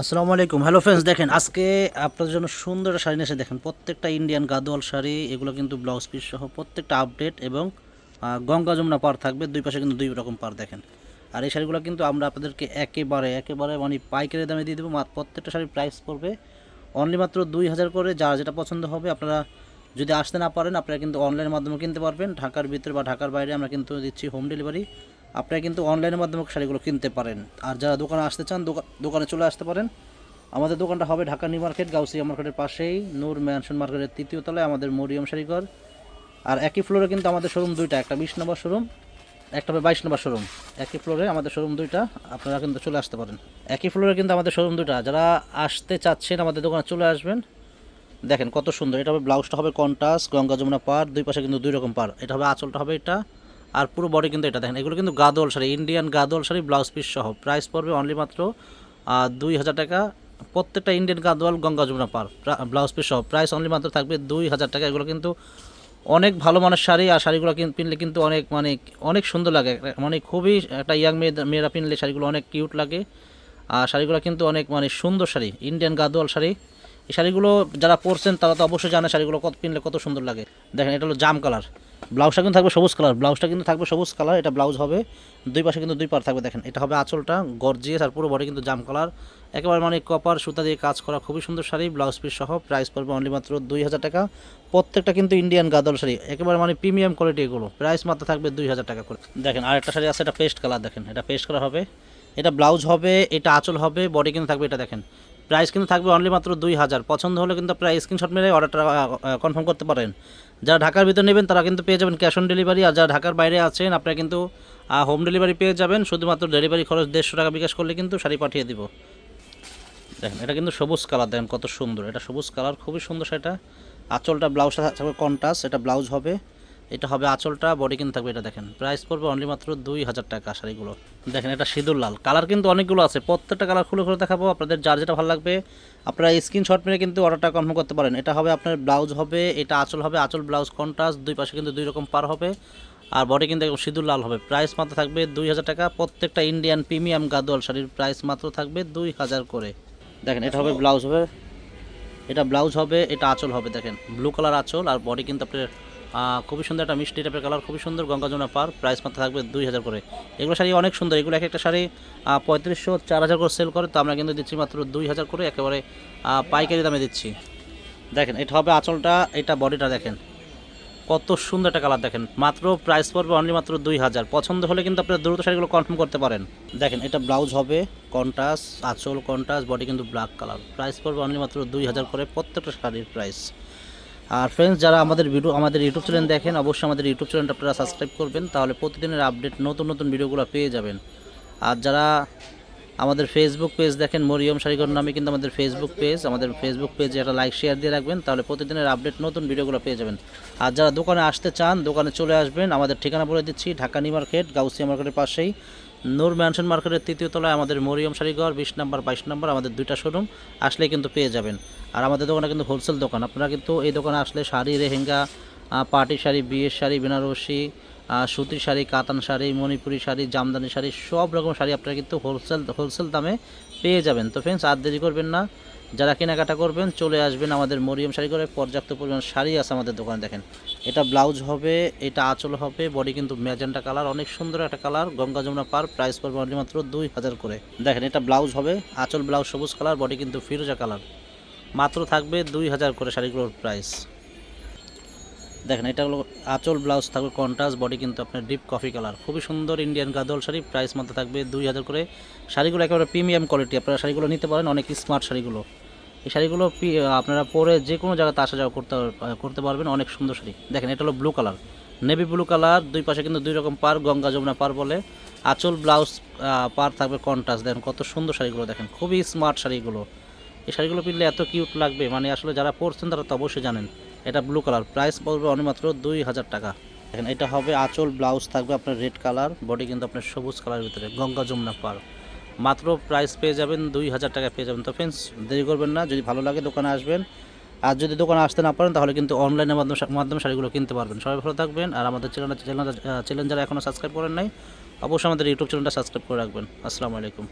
আসসালামু আলাইকুম। Hello friends দেখেন, আজকে আপনাদের জন্য সুন্দর শাড়ি এসে দেখেন, প্রত্যেকটা ইন্ডিয়ান গাদোয়াল শাড়ি, এগুলো কিন্তু ব্লাউজ পিস সহ প্রত্যেকটা আপডেট এবং গঙ্গা যমুনা পার থাকবে, দুই পাশে কিন্তু দুই রকম পার দেখেন। আর এই শাড়িগুলো কিন্তু আমরা আপনাদেরকে একেবারে একেবারে মানে পাইকারি দামে দিয়ে দেবো প্রত্যেকটা শাড়ির প্রাইস পড়বে। অনলি মাত্র দুই হাজার করে, যার যেটা পছন্দ হবে, আপনারা যদি আসতে না পারেন, আপনারা কিন্তু অনলাইনের মাধ্যমে কিনতে পারবেন। ঢাকার ভিতরে বা ঢাকার বাইরে আমরা কিন্তু দিচ্ছি হোম ডেলিভারি আপনারা কিন্তু অনলাইনের মাধ্যমে শাড়িগুলো কিনতে পারেন। আর যারা দোকানে আসতে চান দোকান চলে আসতে পারেন। আমাদের দোকানটা হবে ঢাকা নিউ মার্কেট, গাউসিয়া মার্কেটের পাশেই। নূর ম্যানশন মার্কেটের তৃতীয় তলায় আমাদের মরিয়ম শাড়িঘর। আর একই ফ্লোরে কিন্তু আমাদের শোরুম দুইটা, একটা বিশ নম্বর শোরুম একটা হবে বাইশ নম্বর শোরুম একই ফ্লোরে আমাদের শোরুম দুইটা, আপনারা কিন্তু চলে আসতে পারেন। একই ফ্লোরে কিন্তু আমাদের শোরুম দুইটা। যারা আসতে চাচ্ছেন, আমাদের দোকানে চলে আসবেন। দেখেন কত সুন্দর, এটা হবে ব্লাউজটা হবে কন্টাস গঙ্গা যমুনা পার দুই পাশে কিন্তু দুই রকম পার এটা হবে আঁচলটা হবে এটা। আর পুরো বডি কিন্তু এটা দেখেন। এগুলো কিন্তু Gadwal sari Indian Gadwal sari blouse piece সহ। প্রাইস পড়বে অনলি মাত্র দুই হাজার টাকা। প্রত্যেকটা ইন্ডিয়ান গাদোয়াল গঙ্গা যমুনা পার ব্লাউজ পিস সহ। প্রাইস অনলি মাত্র থাকবে দুই হাজার টাকা। এগুলো কিন্তু অনেক ভালো মানের শাড়ি, আর শাড়িগুলো কিনলে কিন্তু অনেক মানে অনেক সুন্দর লাগে। মানে খুবই একটা ইয়াং মেয়ে, মেয়েরা কিনলে শাড়িগুলো অনেক কিউট লাগে। আর শাড়িগুলো কিন্তু অনেক মানে সুন্দর শাড়ি ইন্ডিয়ান গাদোয়াল শাড়ি। এই শাড়িগুলো যারা পরছেন তারা তো অবশ্যই জানে শাড়িগুলো কত, পিনলে কত সুন্দর লাগে। দেখেন, এটা হলো জাম কালার ব্লাউজটা কিন্তু থাকবে সবুজ কালার, ব্লাউজটা কিন্তু থাকবে সবুজ কালার, এটা ব্লাউজ হবে। দুই পাশে কিন্তু দুই পার থাকবে, দেখেন, এটা হবে আঁচলটা, গর্জিয়াস আর পুরো বডি কিন্তু জাম কালার। একেবারে মানে কপার সুতা দিয়ে কাজ করা খুবই সুন্দর শাড়ি ব্লাউজ পিস সহ প্রাইস পড়বে অনলি মাত্র দুই হাজার টাকা। প্রত্যেকটা কিন্তু ইন্ডিয়ান গাদল শাড়ি, একেবারে মানে প্রিমিয়াম কোয়ালিটি এগুলো। প্রাইস মাত্র থাকবে দুই হাজার টাকা করে। দেখেন আর একটা শাড়ি আছে, এটা পেস্ট কালার দেখেন, এটা পেস্ট কালার হবে। এটা ব্লাউজ হবে, এটা আঁচল হবে বডি কিন্তু থাকবে, এটা দেখেন প্রাইস কিন্তু থাকবে অনলি মাত্র দুই হাজার। পছন্দ হলে কিন্তু আপনারা স্ক্রিনশট মেরে অর্ডারটা কনফার্ম করতে পারেন। যারা ঢাকার ভিতরে নেবেন, তারা কিন্তু পেয়ে যাবেন ক্যাশ অন ডেলিভারি আর যারা ঢাকার বাইরে আছেন, আপনারা কিন্তু হোম ডেলিভারি পেয়ে যাবেন। শুধুমাত্র ডেলিভারি খরচ দেড়শো টাকা বিকাশ করলে কিন্তু শাড়ি পাঠিয়ে দিব। দেখেন, এটা কিন্তু সবুজ কালার, দেখেন কত সুন্দর। এটা সবুজ কালার, খুবই সুন্দর সেটা আঁচলটা ব্লাউজটা থাকবে কন্টাস এটা ব্লাউজ হবে। এটা হবে আঁচলটা বডি কিন্তু থাকবে, এটা দেখেন। প্রাইস পড়বে অনলি মাত্র দুই হাজার টাকা শাড়িগুলো। দেখেন, এটা সিঁদুর লাল। কালার কিন্তু অনেকগুলো আছে। প্রত্যেকটা কালার খুলে খুলে দেখাবো, আপনাদের যার যেটা ভালো লাগবে। আপনারা স্ক্রিনশট মেরে কিন্তু অর্ডারটা কনফার্ম করতে পারেন। এটা হবে আপনার ব্লাউজ হবে, এটা আঁচল হবে, আঁচল ব্লাউজ কন্টাস দুই পাশে কিন্তু দুই রকম পার হবে। আর বডি কিন্তু একদম সিঁদুর লাল হবে। প্রাইস মাত্র থাকবে দুই হাজার টাকা। প্রত্যেকটা ইন্ডিয়ান প্রিমিয়াম গাদোয়াল শাড়ির প্রাইস মাত্র থাকবে দুই হাজার করে। দেখেন, এটা হবে ব্লাউজ হবে, এটা ব্লাউজ হবে, এটা আঁচল হবে, দেখেন। ব্লু কালার আঁচল, আর বডি কিন্তু আপনার খুবই সুন্দর একটা মিষ্টি টাইপের কালার খুবই সুন্দর গঙ্গা যমুনা পার প্রাইস মাত্র থাকবে দুই হাজার করে। এগুলো শাড়ি অনেক সুন্দর, এগুলো এক একটা শাড়ি পঁয়ত্রিশশো, চার হাজার করে সেল করে, তো আমরা কিন্তু দিচ্ছি মাত্র দুই হাজার করে, একেবারে পাইকারি দামে দিচ্ছি। দেখেন, এটা হবে আঁচলটা, এটা বডিটা দেখেন, কত সুন্দর একটা কালার দেখেন। মাত্র প্রাইস পড়বে অনলি মাত্র দুই হাজার। পছন্দ হলে কিন্তু আপনারা দ্রুত শাড়িগুলো কনফার্ম করতে পারেন। দেখেন, এটা ব্লাউজ হবে কন্টাস আঁচল কন্টাস বডি কিন্তু ব্ল্যাক কালার প্রাইস পড়বে অনলি মাত্র দুই হাজার করে, প্রত্যেকটা শাড়ির প্রাইস আর ফ্রেন্ডস যারা আমাদের ভিডিও আমাদের ইউটিউব চ্যানেল দেখেন, অবশ্যই আমাদের ইউটিউব চ্যানেলটা আপনারা সাবস্ক্রাইব করবেন, তাহলে প্রতিদিনের আপডেট নতুন নতুন ভিডিওগুলো পেয়ে যাবেন। আর যারা আমাদের ফেসবুক পেজ দেখেন, মরিয়ম শাড়িঘর নামে কিন্তু আমাদের ফেসবুক পেজ আমাদের ফেসবুক পেজে একটা লাইক শেয়ার দিয়ে রাখবেন, তাহলে প্রতিদিনের আপডেট নতুন ভিডিওগুলো পেয়ে যাবেন। আর যারা দোকানে আসতে চান, দোকানে চলে আসবেন, আমাদের ঠিকানা বলে দিচ্ছি, ঢাকা নিউ মার্কেট, গাউসিয়া মার্কেটের পাশেই। নূর ম্যানশন মার্কেটের তৃতীয় তলায় আমাদের মরিয়ম শাড়িঘর বিশ নাম্বার, বাইশ নাম্বার, আমাদের দুইটা শোরুম আসলে কিন্তু পেয়ে যাবেন। আর আমাদের দোকানে কিন্তু হোলসেল দোকান। আপনারা কিন্তু এই দোকানে আসলে শাড়ি, রেহেঙ্গা পার্টি শাড়ি, বিয়ের শাড়ি, বেনারসি সুতির শাড়ি, কাতান শাড়ি, মণিপুরি শাড়ি, জামদানি শাড়ি, সব রকম শাড়ি আপনারা কিন্তু হোলসেল হোলসেল দামে পেয়ে যাবেন। তো ফ্রেন্ডস আর দেরি করবেন না। যারা কেনাকাটা করবেন, চলে আসবেন আমাদের মরিয়ম শাড়ি করে পর্যাপ্ত পরিমাণ শাড়ি আছে আমাদের দোকানে, দেখেন। এটা ব্লাউজ হবে, এটা আঁচল হবে, বডি কিন্তু ম্যাজেন্টা কালার, অনেক সুন্দর একটা কালার, গঙ্গা যমুনা পার প্রাইস পড়বে only মাত্র দুই হাজার করে। দেখেন, এটা ব্লাউজ হবে, আঁচল ব্লাউজ সবুজ কালার, বডি কিন্তু ফিরোজা কালার। মাত্র থাকবে দুই হাজার করে শাড়িগুলোর প্রাইস দেখেন, এটা হলো আঁচল ব্লাউজ থাকবে কন্ট্রাস্ট বডি কিন্তু আপনার ডিপ কফি কালার খুবই সুন্দর ইন্ডিয়ান গাদল শাড়ি প্রাইস মাত্র থাকবে দুই হাজার করে। শাড়িগুলো একেবারে প্রিমিয়াম কোয়ালিটি আপনারা শাড়িগুলো নিতে পারেন, অনেক স্মার্ট শাড়িগুলো। এই শাড়িগুলো আপনারা পরে যে কোনো জায়গাতে আসা যাওয়া করতে করতে পারবেন, অনেক সুন্দর শাড়ি। দেখেন, এটা হলো blue colour navy blue colour দুই পাশে কিন্তু দুই রকম পার, গঙ্গা যমুনা পার বলে। আঁচল ব্লাউজ পার থাকবে কন্ট্রাস্ট দেখেন, কত সুন্দর শাড়িগুলো দেখেন, খুবই স্মার্ট শাড়িগুলো। এই শাড়িগুলো পিনলে এত কিউট লাগবে মানে আসলে যারা পরছেন তারা তো অবশ্যই জানেন, এটা ব্লু কালার প্রাইস পড়বে অনেক মাত্র দুই হাজার টাকা। দেখেন, এটা হবে আঁচল ব্লাউজ থাকবে আপনার রেড কালার বডি কিন্তু আপনার সবুজ কালারের ভিতরে, গঙ্গা যমুনা পার। মাত্র প্রাইস পেয়ে যাবেন দুই হাজার টাকা পেয়ে যাবেন। তো ফ্রেন্ডস দেরি করবেন না, যদি ভালো লাগে দোকানে আসবেন। আর যদি দোকানে আসতে না পারেন, তাহলে কিন্তু অনলাইনের মাধ্যমে মাধ্যমে শাড়িগুলো কিনতে পারবেন। সবাই ভালো থাকবেন, আর আমাদের চ্যানেল চ্যানেল চ্যানেল যারা এখনও সাবস্ক্রাইব করেন নাই, অবশ্যই আমাদের ইউটিউব চ্যানেলটা সাবস্ক্রাইব করে রাখবেন। আসসালামু আলাইকুম।